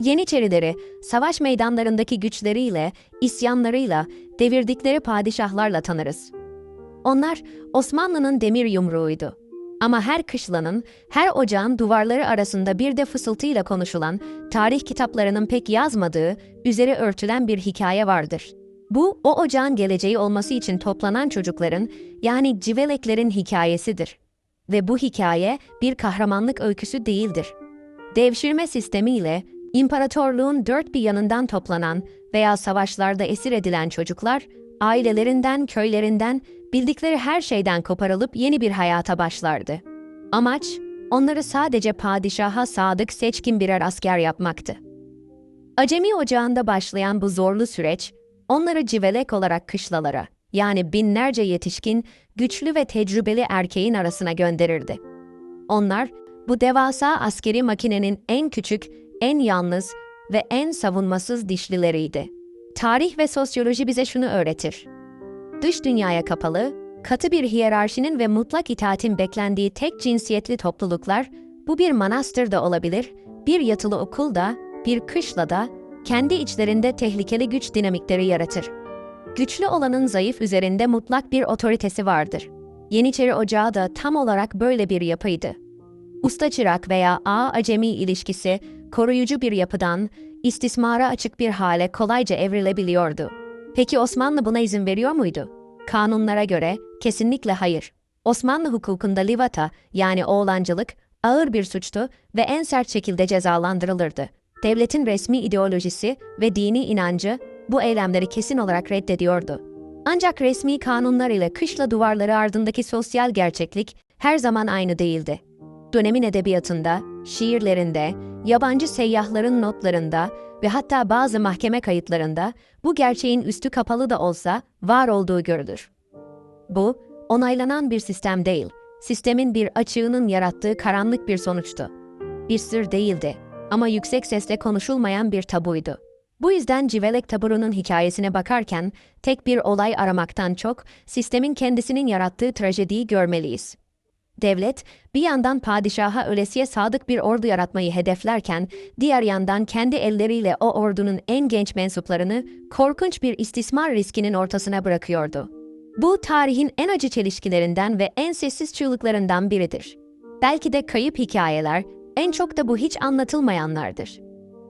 Yeniçerileri savaş meydanlarındaki güçleriyle, isyanlarıyla, devirdikleri padişahlarla tanırız. Onlar Osmanlı'nın demir yumruğuydu. Ama her kışlanın, her ocağın duvarları arasında bir de fısıltıyla konuşulan, tarih kitaplarının pek yazmadığı, üzeri örtülen bir hikaye vardır. Bu, o ocağın geleceği olması için toplanan çocukların, yani civeleklerin hikayesidir. Ve bu hikaye bir kahramanlık öyküsü değildir. Devşirme sistemiyle imparatorluğun dört bir yanından toplanan veya savaşlarda esir edilen çocuklar, ailelerinden, köylerinden, bildikleri her şeyden koparılıp yeni bir hayata başlardı. Amaç, onları sadece padişaha sadık seçkin birer asker yapmaktı. Acemi Ocağı'nda başlayan bu zorlu süreç, onları civelek olarak kışlalara, yani binlerce yetişkin, güçlü ve tecrübeli erkeğin arasına gönderirdi. Onlar, bu devasa askeri makinenin en küçük, en yalnız ve en savunmasız dişlileriydi. Tarih ve sosyoloji bize şunu öğretir. Dış dünyaya kapalı, katı bir hiyerarşinin ve mutlak itaatin beklendiği tek cinsiyetli topluluklar, bu bir manastır da olabilir, bir yatılı okul da, bir kışla da, kendi içlerinde tehlikeli güç dinamikleri yaratır. Güçlü olanın zayıf üzerinde mutlak bir otoritesi vardır. Yeniçeri Ocağı da tam olarak böyle bir yapıydı. Usta çırak veya ağa acemi ilişkisi koruyucu bir yapıdan istismara açık bir hale kolayca evrilebiliyordu. Peki Osmanlı buna izin veriyor muydu? Kanunlara göre kesinlikle hayır. Osmanlı hukukunda livata yani oğlancılık ağır bir suçtu ve en sert şekilde cezalandırılırdı. Devletin resmi ideolojisi ve dini inancı bu eylemleri kesin olarak reddediyordu. Ancak resmi kanunlar ile kışla duvarları ardındaki sosyal gerçeklik her zaman aynı değildi. Dönemin edebiyatında, şiirlerinde, yabancı seyyahların notlarında ve hatta bazı mahkeme kayıtlarında bu gerçeğin üstü kapalı da olsa var olduğu görülür. Bu, onaylanan bir sistem değil, sistemin bir açığının yarattığı karanlık bir sonuçtu. Bir sır değildi ama yüksek sesle konuşulmayan bir tabuydu. Bu yüzden Civelek taburunun hikayesine bakarken tek bir olay aramaktan çok sistemin kendisinin yarattığı trajediyi görmeliyiz. Devlet, bir yandan padişaha ölesiye sadık bir ordu yaratmayı hedeflerken, diğer yandan kendi elleriyle o ordunun en genç mensuplarını korkunç bir istismar riskinin ortasına bırakıyordu. Bu tarihin en acı çelişkilerinden ve en sessiz çığlıklarından biridir. Belki de kayıp hikayeler, en çok da bu hiç anlatılmayanlardır.